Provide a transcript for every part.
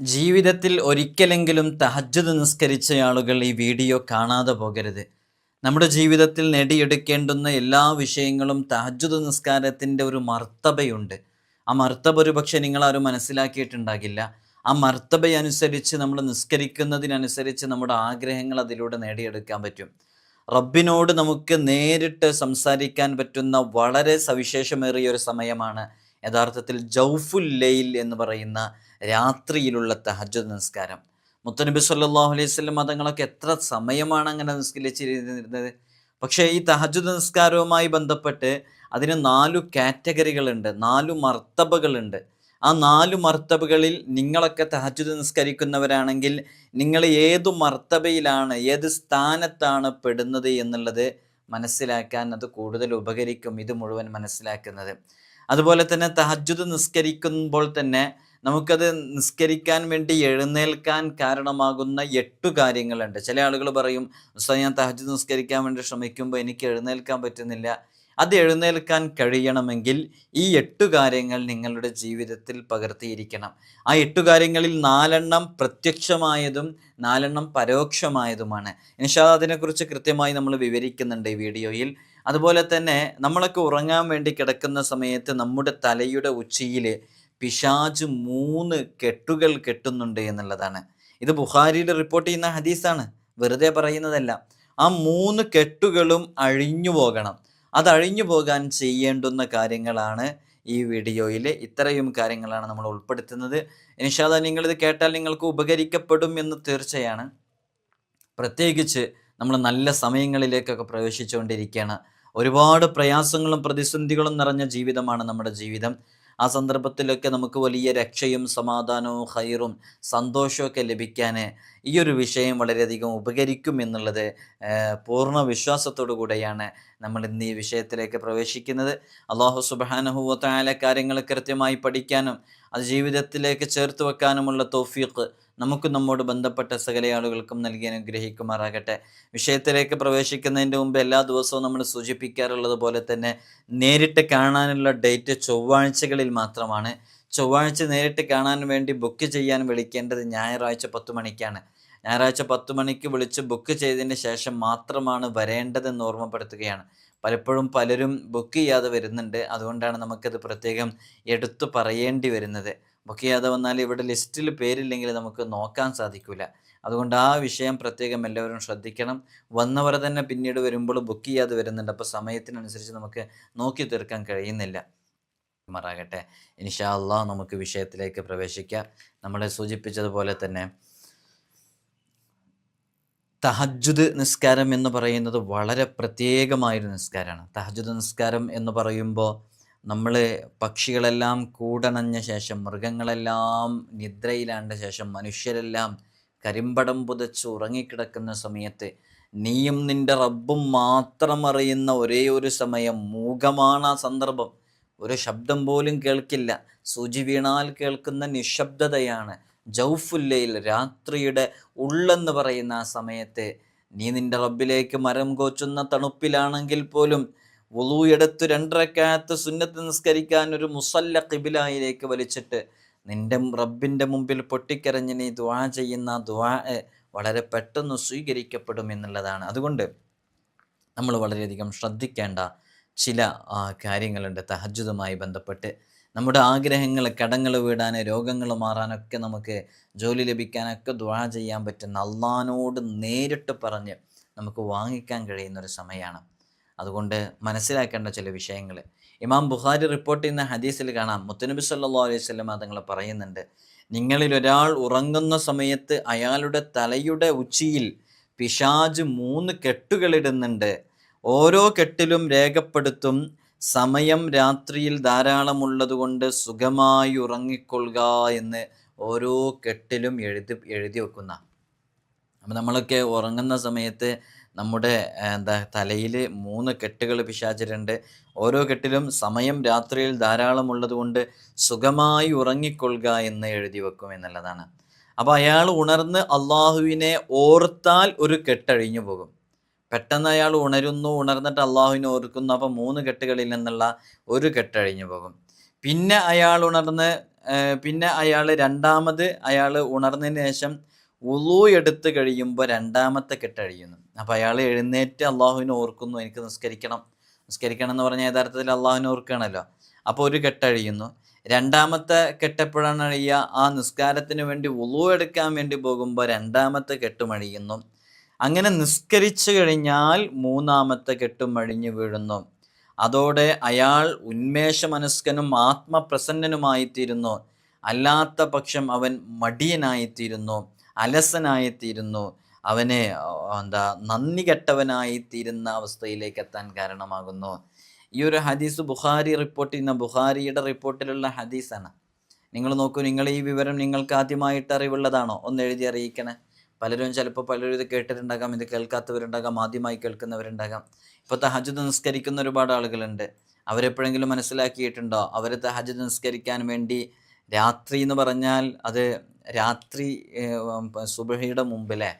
ജീവിതത്തിൽ ഒരിക്കലെങ്കിലും തഹജ്ജുദ് നിസ്കരിച്ച ആളുകൾ ഈ വീഡിയോ കാണാതെ പോകരുത്. നമ്മുടെ ജീവിതത്തിൽ നേടിയെടുക്കേണ്ടുന്ന എല്ലാ വിഷയങ്ങളും തഹജ്ജുദ് നിസ്കാരത്തിന്റെ ഒരു മർത്തബയുണ്ട്. ആ മർത്തബ ഒരു പക്ഷേ നിങ്ങളാരും മനസ്സിലാക്കിയിട്ടുണ്ടാകില്ല. ആ മർത്തബ അനുസരിച്ച് നമ്മൾ നിസ്കരിക്കുന്നതിനനുസരിച്ച് നമ്മുടെ ആഗ്രഹങ്ങൾ അതിലൂടെ നേടിയെടുക്കാൻ പറ്റും. റബ്ബിനോട് നമുക്ക് നേരിട്ട് സംസാരിക്കാൻ പറ്റുന്ന വളരെ സവിശേഷമേറിയ ഒരു സമയമാണ്. യഥാർത്ഥത്തിൽ ജൗഫുൽ എന്ന് പറയുന്ന രാത്രിയിലുള്ള തഹജ്ജുദ് നിസ്കാരം. മുത്തനബി സല്ലാഹു അലൈഹി വസല്ലം മതങ്ങളൊക്കെ എത്ര സമയമാണ് അങ്ങനെ നിസ്കരിച്ചിരുന്നിരുന്നത് പക്ഷേ ഈ തഹജ്ജുദ് നിസ്കാരവുമായി ബന്ധപ്പെട്ട് അതിന് നാലു കാറ്റഗറികളുണ്ട് നാലു മർത്തബകളുണ്ട്. ആ നാലു മർത്തബകളിൽ നിങ്ങളൊക്കെ തഹജ്ജുദ് നിസ്കരിക്കുന്നവരാണെങ്കിൽ നിങ്ങൾ ഏതു മർത്തബയിലാണ് ഏത് സ്ഥാനത്താണ് പെടുന്നത് എന്നുള്ളത് മനസ്സിലാക്കാൻ അത് കൂടുതൽ ഉപകരിക്കും. ഇത് മുഴുവൻ മനസ്സിലാക്കുന്നത്. അതുപോലെ തന്നെ തഹജ്ജുദ് നിസ്കരിക്കുമ്പോൾ തന്നെ നമുക്കത് നിസ്കരിക്കാൻ വേണ്ടി എഴുന്നേൽക്കാൻ കാരണമാകുന്ന എട്ടു കാര്യങ്ങളുണ്ട്. ചില ആളുകൾ പറയും ഉസ്താദ് ഞാൻ തഹജ് നിസ്കരിക്കാൻ വേണ്ടി ശ്രമിക്കുമ്പോൾ എനിക്ക് എഴുന്നേൽക്കാൻ പറ്റുന്നില്ല. അത് എഴുന്നേൽക്കാൻ കഴിയണമെങ്കിൽ ഈ എട്ടു കാര്യങ്ങൾ നിങ്ങളുടെ ജീവിതത്തിൽ പകർത്തിയിരിക്കണം. ആ എട്ടു കാര്യങ്ങളിൽ നാലെണ്ണം പ്രത്യക്ഷമായതും നാലെണ്ണം പരോക്ഷമായതുമാണ്. ഇൻഷാ അതിനെക്കുറിച്ച് കൃത്യമായി നമ്മൾ വിവരിക്കുന്നുണ്ട് ഈ വീഡിയോയിൽ. അതുപോലെ തന്നെ നമ്മളൊക്കെ ഉറങ്ങാൻ വേണ്ടി കിടക്കുന്ന സമയത്ത് നമ്മുടെ തലയുടെ ഉച്ചിയിൽ പിശാജ് മൂന്ന് കെട്ടുകൾ കെട്ടുന്നുണ്ട് എന്നുള്ളതാണ്. ഇത് ബുഹാരിയിൽ റിപ്പോർട്ട് ചെയ്യുന്ന ഹദീസാണ്. വെറുതെ പറയുന്നതല്ല. ആ മൂന്ന് കെട്ടുകളും അഴിഞ്ഞു പോകണം. അത് അഴിഞ്ഞു പോകാൻ ചെയ്യേണ്ടുന്ന കാര്യങ്ങളാണ് ഈ വീഡിയോയിൽ ഇത്രയും കാര്യങ്ങളാണ് നമ്മൾ ഉൾപ്പെടുത്തുന്നത്. ഇനിഷാദ നിങ്ങളിത് കേട്ടാൽ നിങ്ങൾക്ക് ഉപകരിക്കപ്പെടും എന്ന് തീർച്ചയാണ്. പ്രത്യേകിച്ച് നമ്മൾ നല്ല സമയങ്ങളിലേക്കൊക്കെ പ്രവേശിച്ചുകൊണ്ടിരിക്കുകയാണ്. ഒരുപാട് പ്രയാസങ്ങളും പ്രതിസന്ധികളും നിറഞ്ഞ ജീവിതമാണ് നമ്മുടെ ജീവിതം. ആ സന്ദർഭത്തിലൊക്കെ നമുക്ക് വലിയ രക്ഷയും സമാധാനവും ഹൈറും സന്തോഷമൊക്കെ ലഭിക്കാൻ ഈ ഒരു വിഷയം വളരെയധികം ഉപകരിക്കും എന്നുള്ളത് പൂർണ വിശ്വാസത്തോടു കൂടെയാണ് നമ്മൾ ഇന്ന് ഈ വിഷയത്തിലേക്ക് പ്രവേശിക്കുന്നത്. അള്ളാഹു സുബാനഹുവത്തായ കാര്യങ്ങൾ കൃത്യമായി പഠിക്കാനും അത് ജീവിതത്തിലേക്ക് ചേർത്ത് വെക്കാനുമുള്ള തോഫീഖ് നമുക്ക് നമ്മോട് ബന്ധപ്പെട്ട സകല ആളുകൾക്കും നൽകി അനുഗ്രഹിക്കുമാറാകട്ടെ. വിഷയത്തിലേക്ക് പ്രവേശിക്കുന്നതിന്റെ മുമ്പ് എല്ലാ ദിവസവും നമ്മൾ സൂചിപ്പിക്കാറുള്ളത് പോലെ തന്നെ നേരിട്ട് കാണാനുള്ള ഡേറ്റ് ചൊവ്വാഴ്ചകളിൽ മാത്രമാണ്. ചൊവ്വാഴ്ച നേരിട്ട് കാണാൻ വേണ്ടി ബുക്ക് ചെയ്യാൻ വിളിക്കേണ്ടത് ഞായറാഴ്ച പത്ത് മണിക്കാണ്. ഞായറാഴ്ച പത്ത് മണിക്ക് വിളിച്ച് ബുക്ക് ചെയ്തതിന് ശേഷം മാത്രമാണ് വരേണ്ടതെന്ന് ഓർമ്മപ്പെടുത്തുകയാണ്. പലപ്പോഴും പലരും ബുക്ക് ചെയ്യാതെ വരുന്നുണ്ട്. അതുകൊണ്ടാണ് നമുക്കത് പ്രത്യേകം എടുത്തു പറയേണ്ടി വരുന്നത്. ബുക്ക് ചെയ്യാതെ വന്നാൽ ഇവിടെ ലിസ്റ്റിൽ പേരില്ലെങ്കിൽ നമുക്ക് നോക്കാൻ സാധിക്കില്ല അതുകൊണ്ട് ആ വിഷയം പ്രത്യേകം എല്ലാവരും ശ്രദ്ധിക്കണം. വന്നവർ തന്നെ പിന്നീട് വരുമ്പോൾ ബുക്ക് ചെയ്യാതെ വരുന്നുണ്ട്. അപ്പോൾ സമയത്തിനനുസരിച്ച് നമുക്ക് നോക്കി തീർക്കാൻ കഴിയുന്നില്ല. മറാകട്ടെ. ഇൻഷാ അള്ളാഹ് നമുക്ക് വിഷയത്തിലേക്ക് പ്രവേശിക്കാം. നമ്മളെ സൂചിപ്പിച്ചതുപോലെ തന്നെ തഹജുദ് നിസ്കാരം എന്ന് പറയുന്നത് വളരെ പ്രത്യേകമായൊരു നിസ്കാരമാണ്. തഹജുദ് നിസ്കാരം എന്ന് പറയുമ്പോൾ നമ്മൾ പക്ഷികളെല്ലാം കൂടണഞ്ഞ ശേഷം മൃഗങ്ങളെല്ലാം നിദ്രയിലാണ്ട ശേഷം മനുഷ്യരെല്ലാം കരിമ്പടം പുതച്ച് ഉറങ്ങിക്കിടക്കുന്ന സമയത്ത് നീയും നിന്റെ റബ്ബും മാത്രം അറിയുന്ന ഒരേ ഒരു സമയം മൂകമാണ് ആ സന്ദർഭം. ഒരു ശബ്ദം പോലും കേൾക്കില്ല. സൂചി വീണാൽ കേൾക്കുന്ന നിശബ്ദതയാണ് ജൗഫുല്ലയിൽ രാത്രിയുടെ ഉള്ളെന്ന് പറയുന്ന ആ സമയത്ത്. നീ നിന്റെ റബ്ബിലേക്ക് മരം കോച്ചുന്ന തണുപ്പിലാണെങ്കിൽ പോലും വുളു എടുത്ത് രണ്ടരക്കാലത്ത് സുന്നത്ത് നിസ്കരിക്കാൻ ഒരു മുസല്ല കിബിലായിലേക്ക് വലിച്ചിട്ട് നിന്റെ റബ്ബിന്റെ മുമ്പിൽ പൊട്ടിക്കരഞ്ഞ് നീ ദ്വാ ചെയ്യുന്ന ദ്വാ വളരെ പെട്ടെന്ന് സ്വീകരിക്കപ്പെടും എന്നുള്ളതാണ്. അതുകൊണ്ട് നമ്മൾ വളരെയധികം ശ്രദ്ധിക്കേണ്ട ചില കാര്യങ്ങളുണ്ട്. തഹജുദുമായി ബന്ധപ്പെട്ട് നമ്മുടെ ആഗ്രഹങ്ങൾ കടങ്ങൾ വീടാൻ രോഗങ്ങൾ മാറാനൊക്കെ നമുക്ക് ജോലി ലഭിക്കാനൊക്കെ ദ്വാ ചെയ്യാൻ പറ്റുന്ന അള്ളഹാനോട് നേരിട്ട് പറഞ്ഞ് നമുക്ക് വാങ്ങിക്കാൻ കഴിയുന്ന ഒരു സമയമാണ്. അതുകൊണ്ട് മനസ്സിലാക്കേണ്ട ചില വിഷയങ്ങൾ ഇമാം ബുഖാരി റിപ്പോർട്ട് ചെയ്യുന്ന ഹദീസിൽ കാണാം. മുത്തനബി സല്ലാ അലൈഹി സ്വലം തങ്ങൾ പറയുന്നുണ്ട് നിങ്ങളിൽ ഒരാൾ ഉറങ്ങുന്ന സമയത്ത് അയാളുടെ തലയുടെ ഉച്ചിയിൽ പിശാജ് മൂന്ന് കെട്ടുകളിടുന്നുണ്ട് ഓരോ കെട്ടിലും രേഖപ്പെടുത്തും സമയം രാത്രിയിൽ ധാരാളമുള്ളതുകൊണ്ട് സുഖമായി ഉറങ്ങിക്കൊള്ളുക എന്ന് ഓരോ കെട്ടിലും എഴുതി എഴുതി വെക്കുന്ന. അപ്പം നമ്മളൊക്കെ ഉറങ്ങുന്ന സമയത്ത് നമ്മുടെ എന്താ തലയിൽ മൂന്ന് കെട്ടുകൾ പിശാചരുണ്ട്. ഓരോ കെട്ടിലും സമയം രാത്രിയിൽ ധാരാളമുള്ളത് കൊണ്ട് സുഖമായി ഉറങ്ങിക്കൊള്ളുക എന്ന് എഴുതി വെക്കും എന്നുള്ളതാണ്. അപ്പോൾ അയാൾ ഉണർന്ന് അള്ളാഹുവിനെ ഓർത്താൽ ഒരു കെട്ടഴിഞ്ഞു പോകും. പെട്ടെന്ന് അയാൾ ഉണരുന്നു. ഉണർന്നിട്ട് അള്ളാഹുവിനെ ഓർക്കുന്നു അപ്പോൾ മൂന്ന് കെട്ടുകളിൽ നിന്നുള്ള ഒരു കെട്ടഴിഞ്ഞു പോകും. പിന്നെ അയാൾ ഉണർന്ന് പിന്നെ അയാൾ രണ്ടാമത് അയാൾ ഉണർന്നതിന് ശേഷം ഉളു എടുത്ത് കഴിയുമ്പോൾ രണ്ടാമത്തെ കെട്ട് അഴിയുന്നു അപ്പോൾ അയാൾ എഴുന്നേറ്റ് അള്ളാഹുവിനെ ഓർക്കുന്നു. എനിക്ക് നിസ്കരിക്കണം. നിസ്കരിക്കണം എന്ന് പറഞ്ഞാൽ യഥാർത്ഥത്തിൽ അള്ളാഹുവിനെ ഓർക്കുകയാണല്ലോ. അപ്പോൾ ഒരു കെട്ട് അഴിയുന്നു രണ്ടാമത്തെ കെട്ടെപ്പോഴാണ് അഴിയുക ആ നിസ്കാരത്തിന് വേണ്ടി ഉളു എടുക്കാൻ വേണ്ടി പോകുമ്പോൾ രണ്ടാമത്തെ കെട്ടും അഴിയുന്നു. അങ്ങനെ നിസ്കരിച്ചു കഴിഞ്ഞാൽ മൂന്നാമത്തെ കെട്ടും അഴിഞ്ഞു വീഴുന്നു. അതോടെ അയാൾ ഉന്മേഷമനസ്കനും ആത്മപ്രസന്നനുമായിത്തീരുന്നു. അല്ലാത്ത പക്ഷം അവൻ മടിയനായിത്തീരുന്നു അലസനായിത്തീരുന്നു. അവനെ എന്താ നന്ദി കെട്ടവനായിത്തീരുന്ന അവസ്ഥയിലേക്ക് എത്താൻ കാരണമാകുന്നു. ഈ ഒരു ഹദീസ് ബുഖാരി റിപ്പോർട്ട് ചെയ്യുന്ന ബുഖാരിയുടെ റിപ്പോർട്ടിലുള്ള ഹദീസാണ്. നിങ്ങൾ നോക്കൂ നിങ്ങൾ ഈ വിവരം നിങ്ങൾക്ക് ആദ്യമായിട്ട് അറിവുള്ളതാണോ? ഒന്ന് എഴുതി അറിയിക്കണേ. പലരും ചിലപ്പോൾ പലരും ഇത് കേട്ടിട്ടുണ്ടാകാം ഇത് കേൾക്കാത്തവരുണ്ടാകാം ആദ്യമായി കേൾക്കുന്നവരുണ്ടാകാം. ഇപ്പോൾ തഹജുദ് നിസ്കരിക്കുന്ന ഒരുപാട് ആളുകളുണ്ട്. അവരെപ്പോഴെങ്കിലും മനസ്സിലാക്കിയിട്ടുണ്ടോ? അവർ തഹജുദ് നിസ്കരിക്കാൻ വേണ്ടി രാത്രി എന്ന് പറഞ്ഞാൽ അത് രാത്രി സുബഹിയുടെ മുമ്പിലെ.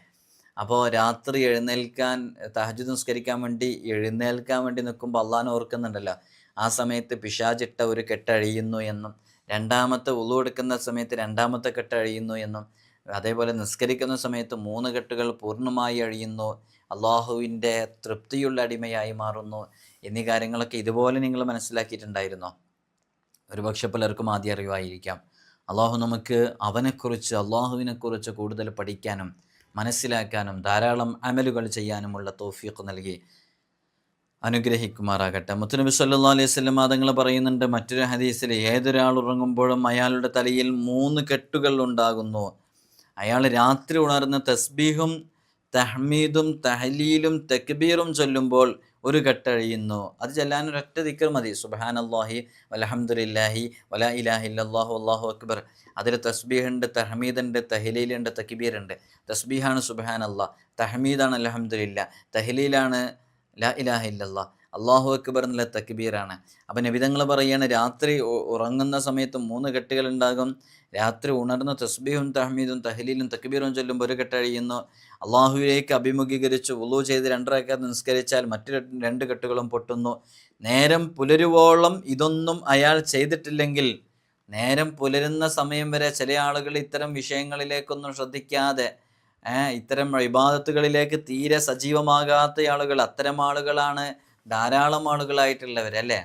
അപ്പോൾ രാത്രി എഴുന്നേൽക്കാൻ തഹജുദ് നിസ്കരിക്കാൻ വേണ്ടി എഴുന്നേൽക്കാൻ വേണ്ടി നിൽക്കുമ്പോൾ അള്ളാൻ ഓർക്കുന്നുണ്ടല്ലോ. ആ സമയത്ത് പിശാചിട്ട ഒരു കെട്ടഴിയുന്നു എന്നും രണ്ടാമത്തെ ഉളു എടുക്കുന്ന സമയത്ത് രണ്ടാമത്തെ കെട്ടഴിയുന്നു എന്നും. അതേപോലെ നിസ്കരിക്കുന്ന സമയത്ത് മൂന്ന് കെട്ടുകൾ പൂർണമായി അഴിയുന്നു. അള്ളാഹുവിന്റെ തൃപ്തിയുള്ള അടിമയായി മാറുന്നു. എന്നീ കാര്യങ്ങളൊക്കെ ഇതുപോലെ നിങ്ങൾ മനസ്സിലാക്കിയിട്ടുണ്ടായിരുന്നോ? ഒരുപക്ഷെ പലർക്കും ആദ്യം അറിവായിരിക്കാം. അള്ളാഹു നമുക്ക് അവനെക്കുറിച്ച് അള്ളാഹുവിനെക്കുറിച്ച് കൂടുതൽ പഠിക്കാനും മനസ്സിലാക്കാനും ധാരാളം അമലുകൾ ചെയ്യാനുമുള്ള തോഫിയൊക്കെ നൽകി അനുഗ്രഹിക്കുമാറാകട്ടെ. മുത്തുനബി സല്ലാ അലൈഹി സ്വലം തങ്ങൾ പറയുന്നുണ്ട് മറ്റൊരു ഹദീസിൽ ഏതൊരാൾ ഉറങ്ങുമ്പോഴും അയാളുടെ തലയിൽ മൂന്ന് കെട്ടുകൾ ഉണ്ടാകുന്നു. അയാൾ രാത്രി ഉണർന്ന് തസ്ബീഹും തഹ്മീദും തഹലീലും തക്ബീറും ചൊല്ലുമ്പോൾ ഒരു കെട്ടഴിയുന്നു. അത് ചെല്ലാൻ ഒരൊറ്റ ദിക്കർ മതി. സുബാൻ അള്ളാഹി വലഹമുല്ലാഹി വല ഇലാഹില്ലാഹു അള്ളാഹു അക്ബർ. അതിൽ തസ്ബീഹുണ്ട് തഹമീദുണ്ട് തഹലീലുണ്ട് തക്ബീറുണ്ട്. തസ്ബീഹാണ് സുബാൻ അള്ളാഹ് തഹമീദാണ് അലഹമുല്ല തഹലീലാണ് ലാ ഇലാഹ ഇല്ലല്ലാ അള്ളാഹു അക്ബർ എന്നുള്ള തക്ബീറാണ്. അപ്പം നബിതങ്ങൾ പറയുകയാണ് രാത്രി ഉറങ്ങുന്ന സമയത്ത് മൂന്ന് കെട്ടുകൾ ഉണ്ടാകും രാത്രി ഉണർന്ന് തസ്ബീഹും തഹമീദും തഹലീലും തക്ബീറും ചൊല്ലുമ്പോൾ ഒരു കെട്ട് അഴിയുന്നു. അള്ളാഹുവിലേക്ക് അഭിമുഖീകരിച്ച് ഉളു ചെയ്ത് രണ്ടരക്കാർ നിസ്കരിച്ചാൽ മറ്റു രണ്ട് കെട്ടുകളും പൊട്ടുന്നു. നേരം പുലരുവോളം ഇതൊന്നും അയാൾ ചെയ്തിട്ടില്ലെങ്കിൽ നേരം പുലരുന്ന സമയം വരെ ചില ആളുകൾ ഇത്തരം വിഷയങ്ങളിലേക്കൊന്നും ശ്രദ്ധിക്കാതെ ഇത്തരം ഇബാദത്തുകളിലേക്ക് തീരെ സജീവമാകാത്ത ആളുകൾ അത്തരം ആളുകളാണ് ധാരാളം ആളുകളായിട്ടുള്ളവർ അല്ലേ?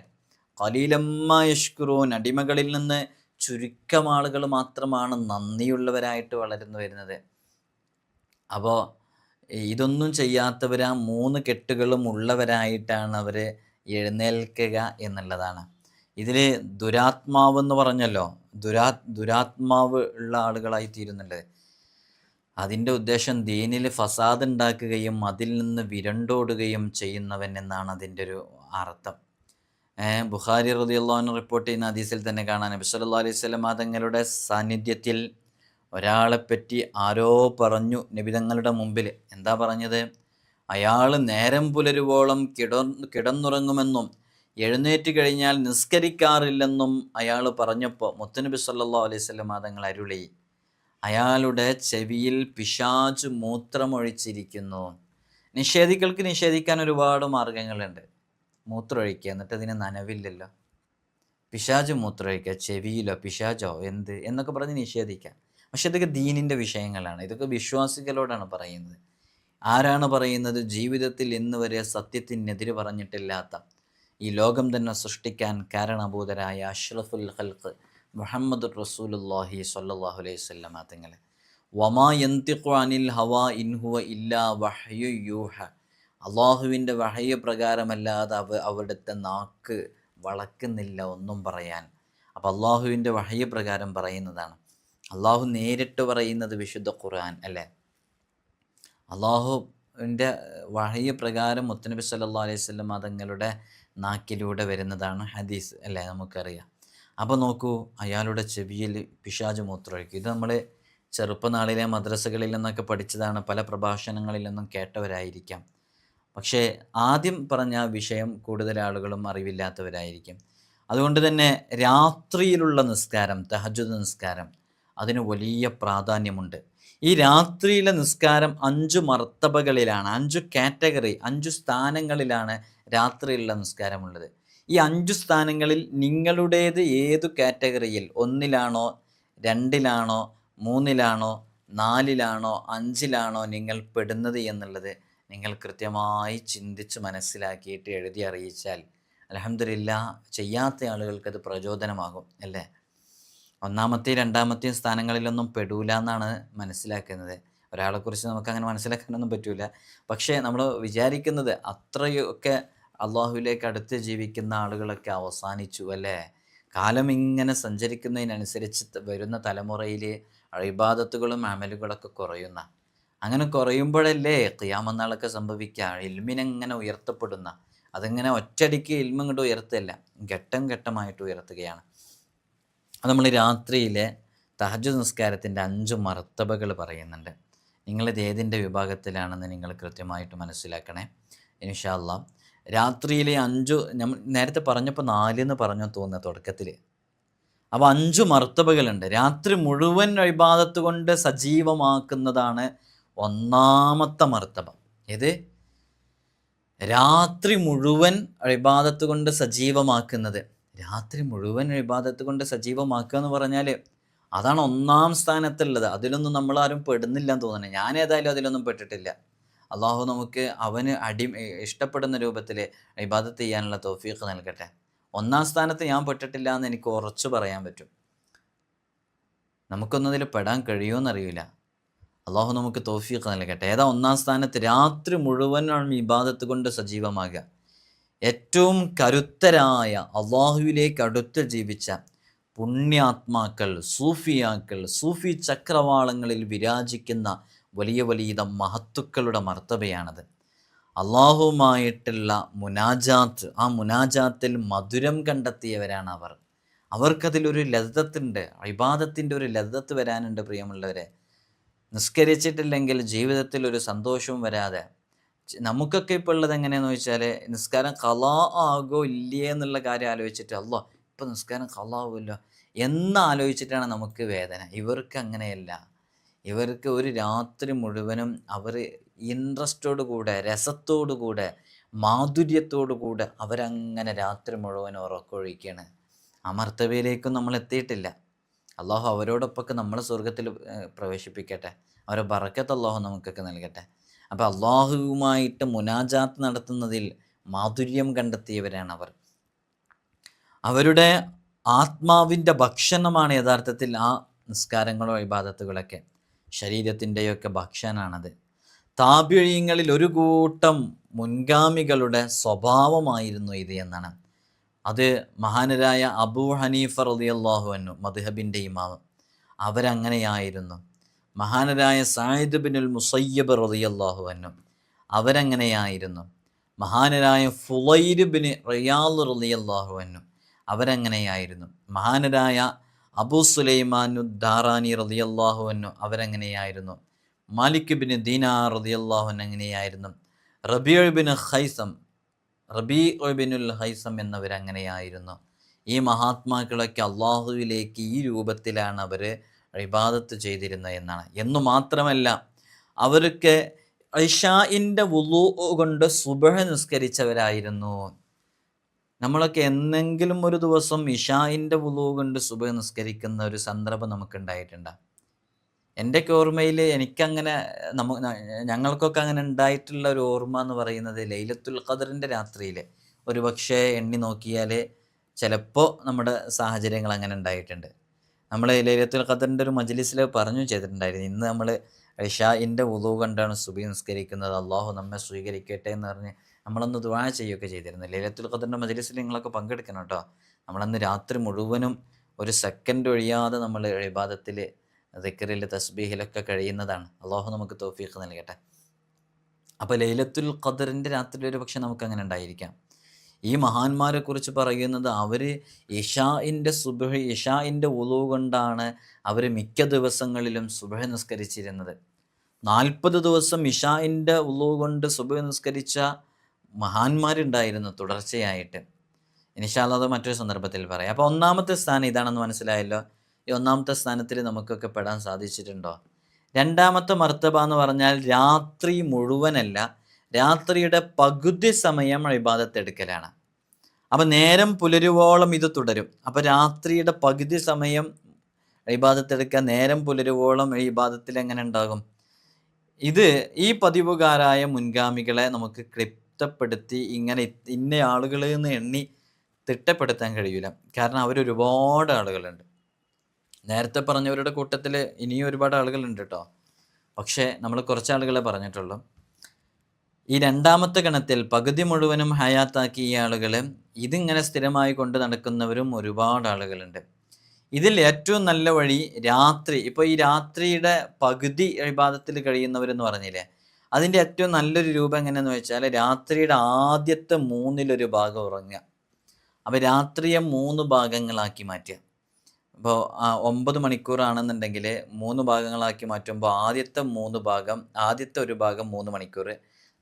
കലീലമ്മ യഷ്കുറൂൻ അടിമകളിൽ നിന്ന് ചുരുക്കം ആളുകൾ മാത്രമാണ് നന്ദിയുള്ളവരായിട്ട് വളർന്നു വരുന്നത്. അപ്പോൾ ഇതൊന്നും ചെയ്യാത്തവർ ആ മൂന്ന് കെട്ടുകളും ഉള്ളവരായിട്ടാണ് അവർ എഴുന്നേൽക്കുക എന്നുള്ളതാണ്. ഇതിൽ ദുരാത്മാവ് എന്ന് പറഞ്ഞല്ലോ ദുരാ ദുരാത്മാവ് ഉള്ള ആളുകളായി തീരുന്നുണ്ട്. അതിന്റെ ഉദ്ദേശം ദീനിൽ ഫസാദ് ഉണ്ടാക്കുകയും അതിൽ നിന്ന് വിരണ്ടോടുകയും ചെയ്യുന്നവൻ എന്നാണ് അതിന്റെ ഒരു അർത്ഥം. ബുഖാരി റളിയല്ലാഹു റിപ്പോർട്ട് ചെയ്യുന്ന ഹദീസിൽ തന്നെ കാണാൻ നബി സല്ലല്ലാഹു അലൈഹി സ്വലം തങ്ങളുടെ സാന്നിധ്യത്തിൽ ഒരാളെപ്പറ്റി ആരോ പറഞ്ഞു. നബിതങ്ങളുടെ മുമ്പിൽ എന്താ പറഞ്ഞത്? അയാൾ നേരം പുലരുവോളം കിട കിടന്നുറങ്ങുമെന്നും എഴുന്നേറ്റ് കഴിഞ്ഞാൽ നിസ്കരിക്കാറില്ലെന്നും അയാൾ പറഞ്ഞപ്പോൾ മുത്തനബി സല്ലാ അലൈഹി സ്വലം തങ്ങൾ അരുളി. അയാളുടെ ചെവിയിൽ പിശാച് മൂത്രമൊഴിച്ചിരിക്കുന്നു. നിഷേധികൾക്ക് നിഷേധിക്കാൻ ഒരുപാട് മാർഗങ്ങളുണ്ട്. മൂത്രമൊഴിക്കുക എന്നിട്ട് അതിന് നനവില്ലല്ലോ. പിശാച് മൂത്രമൊഴിക്കുക ചെവിയിലോ പിശാചോ എന്ത് എന്നൊക്കെ പറഞ്ഞ് നിഷേധിക്കാം. പക്ഷെ ഇതൊക്കെ ദീനിന്റെ വിഷയങ്ങളാണ്. ഇതൊക്കെ വിശ്വാസികളോടാണ് പറയുന്നത്. ആരാണ് പറയുന്നത്? ജീവിതത്തിൽ ഇന്ന് വരെ സത്യത്തിനെതിര് പറഞ്ഞിട്ടില്ലാത്ത ഈ ലോകം തന്നെ സൃഷ്ടിക്കാൻ കാരണഭൂതരായ അഷ്റഫുൽ ഹൽക്ക് മുഹമ്മദ് റസൂലുല്ലാഹി സ്വല്ലല്ലാഹു അലൈഹി വസല്ലമ തങ്ങൾ വമാ യന്തിഖു അനിൽ ഹവ ഇൻഹുവ ഇല്ലാ വഹ്യു അള്ളാഹുവിന്റെ വഹയ പ്രകാരമല്ലാതെ അവ അവിടുത്തെ നാക്ക് വളക്കുന്നില്ല ഒന്നും പറയാൻ. അപ്പം അള്ളാഹുവിന്റെ വഹയ പ്രകാരം പറയുന്നതാണ്. അള്ളാഹു നേരിട്ട് പറയുന്നത് വിശുദ്ധ ഖുർആൻ അല്ലേ? അള്ളാഹുവിന്റെ വഹയ പ്രകാരം മുത്തനബി സല്ലാ അലൈഹി വസല്ലം തങ്ങളുടെ നാക്കിലൂടെ വരുന്നതാണ് ഹദീസ് അല്ലേ? നമുക്കറിയാം. അപ്പോൾ നോക്കൂ അയാളുടെ ചെവിയിൽ പിശാജ് മൂത്രമൊഴിക്കും. ഇത് നമ്മൾ ചെറുപ്പനാളിലെ മദ്രസകളിൽ നിന്നൊക്കെ പഠിച്ചതാണ്. പല പ്രഭാഷണങ്ങളിൽ നിന്നും കേട്ടവരായിരിക്കാം. പക്ഷേ ആദ്യം പറഞ്ഞ വിഷയം കൂടുതൽ ആളുകളും അറിവില്ലാത്തവരായിരിക്കും. അതുകൊണ്ട് തന്നെ രാത്രിയിലുള്ള നിസ്കാരം തഹജുദ് നിസ്കാരം അതിന് വലിയ പ്രാധാന്യമുണ്ട്. ഈ രാത്രിയിലെ നിസ്കാരം അഞ്ചു മർത്തബകളിലാണ് അഞ്ചു കാറ്റഗറി അഞ്ചു സ്ഥാനങ്ങളിലാണ് രാത്രിയിലുള്ള നിസ്കാരമുള്ളത്. ഈ അഞ്ചു സ്ഥാനങ്ങളിൽ നിങ്ങളുടേത് ഏതു കാറ്റഗറിയിൽ? ഒന്നിലാണോ രണ്ടിലാണോ മൂന്നിലാണോ നാലിലാണോ അഞ്ചിലാണോ നിങ്ങൾ പെടുന്നത് എന്നുള്ളത് നിങ്ങൾ കൃത്യമായി ചിന്തിച്ച് മനസ്സിലാക്കിയിട്ട് എഴുതി അറിയിച്ചാൽ അലഹമില്ല ചെയ്യാത്ത ആളുകൾക്ക് അത് പ്രചോദനമാകും അല്ലേ? ഒന്നാമത്തെയും രണ്ടാമത്തെയും സ്ഥാനങ്ങളിലൊന്നും പെടൂല എന്നാണ് മനസ്സിലാക്കുന്നത്. ഒരാളെക്കുറിച്ച് നമുക്ക് അങ്ങനെ മനസ്സിലാക്കാനൊന്നും പറ്റൂല. പക്ഷേ നമ്മൾ വിചാരിക്കുന്നത് അത്രയൊക്കെ അള്ളാഹുവിലേക്ക് അടുത്ത് ജീവിക്കുന്ന ആളുകളൊക്കെ അവസാനിച്ചു അല്ലേ? കാലം ഇങ്ങനെ സഞ്ചരിക്കുന്നതിനനുസരിച്ച് വരുന്ന തലമുറയിൽ ഇബാദത്തുകളും അമലുകളൊക്കെ കുറയുന്ന. അങ്ങനെ കുറയുമ്പോഴല്ലേ ക്യാമന്നാളൊക്കെ സംഭവിക്കുക ഇൽമിനെങ്ങനെ ഉയർത്തപ്പെടുന്ന? അതിങ്ങനെ ഒറ്റടിക്ക് ഇൽമ ഇങ്ങോട്ട് ഉയർത്തല്ല ഘട്ടം ഘട്ടമായിട്ട് ഉയർത്തുകയാണ്. അത് നമ്മൾ രാത്രിയിലെ തഹജ് നിസ്കാരത്തിന്റെ അഞ്ച് മർത്തബകൾ പറയുന്നുണ്ട്. നിങ്ങളിത് ഏതിന്റെ വിഭാഗത്തിലാണെന്ന് നിങ്ങൾ കൃത്യമായിട്ട് മനസ്സിലാക്കണേ. ഇൻഷാല്ല രാത്രിയിലെ അഞ്ചു നേരത്തെ പറഞ്ഞപ്പോൾ നാലെന്ന് പറഞ്ഞു തോന്നുന്നു തുടക്കത്തിൽ അപ്പോൾ അഞ്ചു മർത്തബകളുണ്ട്. രാത്രി മുഴുവൻ അഴിബാദത്ത് കൊണ്ട് സജീവമാക്കുന്നതാണ് ഒന്നാമത്തെ മർത്തബ. ഏത്? രാത്രി മുഴുവൻ അഴിബാദത്ത് കൊണ്ട് സജീവമാക്കുന്നത്. രാത്രി മുഴുവൻ അഴിബാദത്ത് കൊണ്ട് സജീവമാക്കുക എന്ന് പറഞ്ഞാൽ അതാണ് ഒന്നാം സ്ഥാനത്തുള്ളത്. അതിലൊന്നും നമ്മളാരും പെടുന്നില്ല എന്ന് തോന്നുന്നത് ഞാൻ ഏതായാലും അതിലൊന്നും പെട്ടിട്ടില്ല. അള്ളാഹു നമുക്ക് അവന് അടി ഇഷ്ടപ്പെടുന്ന രൂപത്തിൽ ഇബാദത്ത് ചെയ്യാനുള്ള തോഫീക്ക് നൽകട്ടെ. ഒന്നാം സ്ഥാനത്ത് ഞാൻ പെട്ടിട്ടില്ല എന്ന് എനിക്ക് ഉറച്ചു പറയാൻ പറ്റും. നമുക്കൊന്നതിൽ പെടാൻ കഴിയുമെന്നറിയില്ല. അള്ളാഹു നമുക്ക് തോഫീക്ക് നൽകട്ടെ. ഏതാ ഒന്നാം സ്ഥാനത്ത്? രാത്രി മുഴുവനാണ് ഇബാദത്ത് കൊണ്ട് സജീവമാകുക. ഏറ്റവും കരുത്തരായ അള്ളാഹുവിലേക്ക് അടുത്ത് ജീവിച്ച പുണ്യാത്മാക്കൾ സൂഫിയാക്കൾ സൂഫി ചക്രവാളങ്ങളിൽ വിരാജിക്കുന്ന വലിയ വലിയ മഹത്തുക്കളുടെ മർത്തബയാണത് അള്ളാഹുമായിട്ടുള്ള മുനാജാത്ത് ആ മുനാജാത്തിൽ മധുരം കണ്ടെത്തിയവരാണ് അവർ. അവർക്കതിലൊരു ലതത്തുണ്ട് അഭിബാദത്തിന്റെ ഒരു ലതത്ത് വരാനുണ്ട് പ്രിയമുള്ളവരെ. നിസ്കരിച്ചിട്ടില്ലെങ്കിൽ ജീവിതത്തിൽ ഒരു സന്തോഷവും വരാതെ. നമുക്കൊക്കെ ഇപ്പോൾ ഉള്ളത് എങ്ങനെയാണെന്ന് വെച്ചാൽ നിസ്കാരം കലാ ആകോ ഇല്ലേ എന്നുള്ള കാര്യം ആലോചിച്ചിട്ട് അല്ലോ ഇപ്പം നിസ്കാരം കള്ളാവുമല്ലോ എന്നാലോചിച്ചിട്ടാണ് നമുക്ക് വേദന. ഇവർക്ക് അങ്ങനെയല്ല. ഇവർക്ക് ഒരു രാത്രി മുഴുവനും അവർ ഇൻട്രസ്റ്റോടു കൂടെ രസത്തോടു കൂടെ മാധുര്യത്തോടു കൂടെ അവരങ്ങനെ രാത്രി മുഴുവൻ ഉറക്കൊഴിക്കുകയാണ് ആ മർത്തവയിലേക്കും നമ്മൾ എത്തിയിട്ടില്ല. അള്ളാഹു അവരോടൊപ്പമൊക്കെ നമ്മൾ സ്വർഗത്തിൽ പ്രവേശിപ്പിക്കട്ടെ. അവരെ ബറക്കത്ത് അള്ളാഹു നമുക്കൊക്കെ നൽകട്ടെ. അപ്പോൾ അള്ളാഹുവുമായിട്ട് മുനാജാത്ത് നടത്തുന്നതിൽ മാധുര്യം കണ്ടെത്തിയവരാണ് അവർ. അവരുടെ ആത്മാവിന്റെ ഭക്ഷണമാണ് യഥാർത്ഥത്തിൽ ആ നിസ്കാരങ്ങളോ ഇബാദത്തുകളൊക്കെ. ശരീരത്തിന്റെയൊക്കെ ഭക്ഷണമാണത് താപിഴിയങ്ങളിൽ ഒരു കൂട്ടം മുൻഗാമികളുടെ സ്വഭാവമായിരുന്നു ഇത് എന്നാണ്. അത് മഹാനരായ അബൂ ഹനീഫ റളിയല്ലാഹു അൻഹു മദ്ഹബിന്റെ ഇമാവ് അവരങ്ങനെയായിരുന്നു. മഹാനരായ സായിദ് ബിനുൽ മുസയ്യബ് റളിയല്ലാഹു അൻഹു അവരങ്ങനെയായിരുന്നു. മഹാനരായ ഫുലൈര് ബിൻ റിയാൽ റളിയല്ലാഹു അൻഹു അവരങ്ങനെയായിരുന്നു. മഹാനരായ അബൂ സുലൈമാനു ദാറാനി റളിയല്ലാഹു അൻഹു അവരങ്ങനെയായിരുന്നു. മാലിക് ബിൻ ദീനാർ റളിയല്ലാഹു അൻഹു അങ്ങനെയായിരുന്നു. റബീഉ ബിൻ ഖൈസം റബീ ബിനുൽ ഹൈസം എന്നവരങ്ങനെയായിരുന്നു. ഈ മഹാത്മാക്കളൊക്കെ അള്ളാഹുവിലേക്ക് ഈ രൂപത്തിലാണ് അവർ ഇബാദത്ത് ചെയ്തിരുന്നത് എന്നാണ്. എന്നു മാത്രമല്ല അവർക്ക് ഐഷായിന്റെ വുളു കൊണ്ട് സുബഹ നിസ്കരിച്ചവരായിരുന്നു. നമ്മളൊക്കെ എന്നെങ്കിലും ഒരു ദിവസം ഇഷായിന്റെ വുളു കൊണ്ട് സുബഹ് നിസ്കരിക്കുന്ന ഒരു സന്ദർഭം നമുക്കുണ്ടായിട്ടുണ്ടാകും എന്റെയൊക്കെ ഓർമ്മയിൽ എനിക്കങ്ങനെ നമു ഞങ്ങൾക്കൊക്കെ അങ്ങനെ ഉണ്ടായിട്ടുള്ള ഒരു ഓർമ്മ എന്ന് പറയുന്നത് ലൈലത്തുൽ ഖദറിന്റെ രാത്രിയിൽ ഒരു പക്ഷേ എണ്ണി നോക്കിയാൽ ചിലപ്പോൾ നമ്മുടെ സാഹചര്യങ്ങൾ അങ്ങനെ ഉണ്ടായിട്ടുണ്ട്. നമ്മൾ ലൈലത്തുൽ ഖദറിന്റെ ഒരു മജ്ലിസിൽ പറഞ്ഞു ചെയ്തിട്ടുണ്ടായിരുന്നു. ഇന്ന് നമ്മൾ ഇഷായിന്റെ ഉളു കണ്ടാണ് സുബി നിസ്കരിക്കുന്നത്. അള്ളാഹു നമ്മെ സ്വീകരിക്കട്ടെ എന്ന് പറഞ്ഞ് നമ്മളൊന്ന് ദുആ ചെയ്യുകയൊക്കെ ചെയ്തിരുന്നു. ലൈലത്തുൽ ഖദറിന്റെ മജലിസിൽ നിങ്ങളൊക്കെ പങ്കെടുക്കണം കേട്ടോ. നമ്മളന്ന് രാത്രി മുഴുവനും ഒരു സെക്കൻഡ് ഒഴിയാതെ നമ്മൾ ഇബാദത്തിൽ ദിക്കറിൽ തസ്ബീഹിലൊക്കെ കഴിയുന്നതാണ്. അള്ളാഹു നമുക്ക് തോഫീഖ് നൽകട്ടെ. അപ്പോൾ ലൈലത്തുൽ ഖദറിന്റെ രാത്രി ഒരു പക്ഷെ നമുക്ക് അങ്ങനെ ഉണ്ടായിരിക്കാം. ഈ മഹാന്മാരെ കുറിച്ച് പറയുന്നത് അവർ ഇഷാഇന്റെ സുബഹ ഇഷാഇന്റെ ഉളു കൊണ്ടാണ് അവർ മിക്ക ദിവസങ്ങളിലും സുബഹ നിസ്കരിച്ചിരുന്നത്. നാൽപ്പത് ദിവസം ഇഷാഇന്റെ ഉളു കൊണ്ട് സുബഹ നിസ്കരിച്ച മഹാന്മാരുണ്ടായിരുന്നു തുടർച്ചയായിട്ട്. ഇനിഷാല്ല അത് മറ്റൊരു സന്ദർഭത്തിൽ പറയാം. അപ്പോൾ ഒന്നാമത്തെ സ്ഥാനം ഇതാണെന്ന് മനസ്സിലായല്ലോ? ഈ ഒന്നാമത്തെ സ്ഥാനത്തിൽ നമുക്കൊക്കെ പെടാൻ സാധിച്ചിട്ടുണ്ടോ? രണ്ടാമത്തെ മർത്തബ എന്ന് പറഞ്ഞാൽ രാത്രി മുഴുവനല്ല രാത്രിയുടെ പകുതി സമയം ഇബാദത്തെടുക്കലാണ്. അപ്പം നേരം പുലരുവോളം ഇത് തുടരും. അപ്പോൾ രാത്രിയുടെ പകുതി സമയം ഇബാദത്തെടുക്കുക നേരം പുലരുവോളം ഇബാദത്തിൽ എങ്ങനെ ഉണ്ടാകും? ഇത് ഈ പതിവുകാരായ മുൻഗാമികളെ നമുക്ക് ക്ലിപ്തപ്പെടുത്തി ഇങ്ങനെ ഇന്ന ആളുകളിൽ നിന്ന് എണ്ണി തിട്ടപ്പെടുത്താൻ കഴിയില്ല കാരണം അവരൊരുപാട് ആളുകളുണ്ട്. നേരത്തെ പറഞ്ഞവരുടെ കൂട്ടത്തിൽ ഇനിയും ഒരുപാട് ആളുകളുണ്ട് കേട്ടോ പക്ഷേ നമ്മൾ കുറച്ച് ആളുകളെ പറഞ്ഞിട്ടുള്ളൂ. ഈ രണ്ടാമത്തെ ഗണത്തിൽ പകുതി മുഴുവനും ഹയാത്താക്കി ഈ ആളുകൾ ഇതിങ്ങനെ സ്ഥിരമായി കൊണ്ട് നടക്കുന്നവരും ഒരുപാട് ആളുകളുണ്ട്. ഇതിൽ ഏറ്റവും നല്ല വഴി രാത്രി ഇപ്പോൾ ഈ രാത്രിയുടെ പകുതി വിവാദത്തിൽ കഴിയുന്നവരെന്ന് പറഞ്ഞില്ലേ? അതിന്റെ ഏറ്റവും നല്ലൊരു രൂപം എങ്ങനെയെന്ന് വെച്ചാൽ രാത്രിയുടെ ആദ്യത്തെ മൂന്നിലൊരു ഭാഗം ഉറങ്ങുക. അപ്പോൾ രാത്രിയെ മൂന്ന് ഭാഗങ്ങളാക്കി മാറ്റുക. ഇപ്പോൾ ഒമ്പത് മണിക്കൂറാണെന്നുണ്ടെങ്കിൽ മൂന്ന് ഭാഗങ്ങളാക്കി മാറ്റുമ്പോൾ ആദ്യത്തെ മൂന്ന് ഭാഗം ആദ്യത്തെ ഒരു ഭാഗം മൂന്ന് മണിക്കൂർ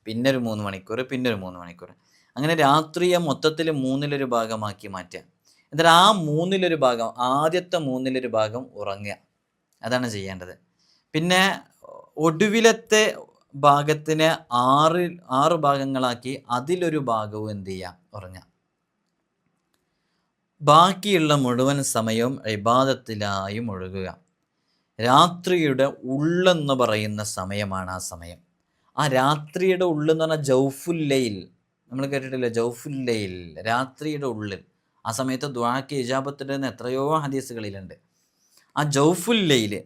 പിന്നെ ഒരു മൂന്ന് മണിക്കൂർ പിന്നെ ഒരു മൂന്ന് മണിക്കൂർ. അങ്ങനെ രാത്രിയെ മൊത്തത്തിൽ മൂന്നിലൊരു ഭാഗമാക്കി മാറ്റുക. എന്നിട്ട് ആ മൂന്നിലൊരു ഭാഗം ആദ്യത്തെ മൂന്നിലൊരു ഭാഗം ഉറങ്ങുക. അതാണ് ചെയ്യേണ്ടത്. പിന്നെ ഒടുവിലത്തെ ഭാഗത്തിനെ ആറ് ആറ് ഭാഗങ്ങളാക്കി അതിലൊരു ഭാഗവും എന്ത് ചെയ്യാം? ഉറങ്ങുക ബാക്കിയുള്ള മുഴുവൻ സമയവും ഇബാദത്തിലായി മുഴുകുക. രാത്രിയുടെ ഉള്ളെന്ന് പറയുന്ന സമയമാണ് ആ സമയം. ആ രാത്രിയുടെ ഉള്ളെന്ന് പറഞ്ഞാൽ ജൗഫുല്ലയിൽ. നമ്മൾ കേട്ടിട്ടില്ല? ജൗഫുല്ലയിൽ രാത്രിയുടെ ഉള്ളിൽ. ആ സമയത്ത് ദ്വാക്ക് ഇജാബത്തിന്റെ എത്രയോ ഹദീസുകളിലുണ്ട്. ആ ജൗഫുല്ലയിൽ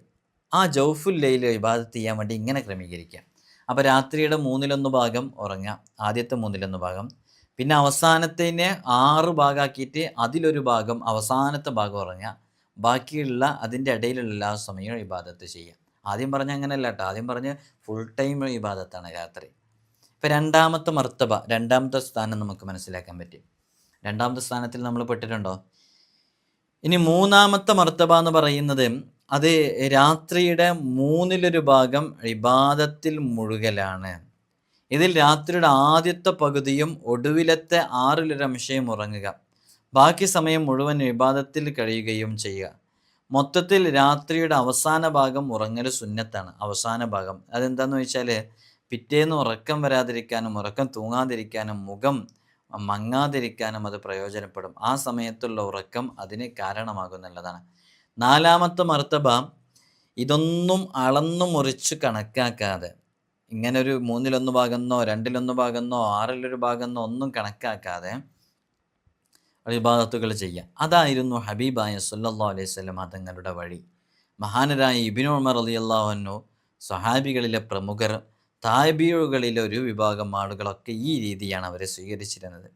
ആ ജൗഫുല്ലയിൽ ഇബാദത്ത് ചെയ്യാൻ വേണ്ടി ഇങ്ങനെ ക്രമീകരിക്കുക അപ്പോൾ രാത്രിയുടെ മൂന്നിലൊന്ന് ഭാഗം ഉറങ്ങുക ആദ്യത്തെ മൂന്നിലൊന്ന് ഭാഗം. പിന്നെ അവസാനത്തിനെ ആറ് ഭാഗമാക്കിയിട്ട് അതിലൊരു ഭാഗം അവസാനത്തെ ഭാഗം ഉറങ്ങുക. ബാക്കിയുള്ള അതിന്റെ ഇടയിലുള്ള എല്ലാ സമയവും ഇബാദത്ത് ചെയ്യുക. ആദ്യം പറഞ്ഞ അങ്ങനെയല്ല കേട്ടോ. ആദ്യം പറഞ്ഞ് ഫുൾ ടൈം ഇബാദത്താണ് രാത്രി. ഇപ്പം രണ്ടാമത്തെ മർത്തബ രണ്ടാമത്തെ സ്ഥാനം നമുക്ക് മനസ്സിലാക്കാൻ പറ്റും. രണ്ടാമത്തെ സ്ഥാനത്തിൽ നമ്മൾ പെട്ടിട്ടുണ്ടോ? ഇനി മൂന്നാമത്തെ മർത്തബ എന്ന് പറയുന്നത് അത് രാത്രിയുടെ മൂന്നിലൊരു ഭാഗം ഇബാദത്തിൽ മുഴുകലാണ്. ഇതിൽ രാത്രിയുടെ ആദ്യത്തെ പകുതിയും ഒടുവിലത്തെ ആറിലൊരംശയും ഉറങ്ങുക. ബാക്കി സമയം മുഴുവൻ വിവാദത്തിൽ കഴിയുകയും ചെയ്യുക. മൊത്തത്തിൽ രാത്രിയുടെ അവസാന ഭാഗം ഉറങ്ങൽ സുന്നത്താണ്. അവസാന ഭാഗം. അതെന്താന്ന് വെച്ചാൽ പിറ്റേന്ന് ഉറക്കം വരാതിരിക്കാനും ഉറക്കം തൂങ്ങാതിരിക്കാനും മുഖം മങ്ങാതിരിക്കാനും അത് പ്രയോജനപ്പെടും. ആ സമയത്തുള്ള ഉറക്കം അതിന് കാരണമാകുന്നുള്ളതാണ് നാലാമത്തെ മർത്തബ ഇതൊന്നും അളന്നു മുറിച്ച് കണക്കാക്കാതെ ഇങ്ങനെ ഒരു മൂന്നിലൊന്ന് ഭാഗമെന്നോ രണ്ടിലൊന്ന് ഭാഗമെന്നോ ആറിലൊരു ഭാഗമെന്നോ ഒന്നും കണക്കാക്കാതെ ഇബാദത്തുകൾ ചെയ്യാം അതായിരുന്നു ഹബീബായ സല്ലാ അലൈഹി സ്വലം തങ്ങളുടെ വഴി. മഹാനരായ ഇബിനു ഉമർ അലി അള്ളാഹുനു സഹാബികളിലെ പ്രമുഖർ താബിയുകളിലെ ഒരു വിഭാഗം ആളുകളൊക്കെ ഈ രീതിയാണ് അവരെ സ്വീകരിച്ചിരുന്നത്.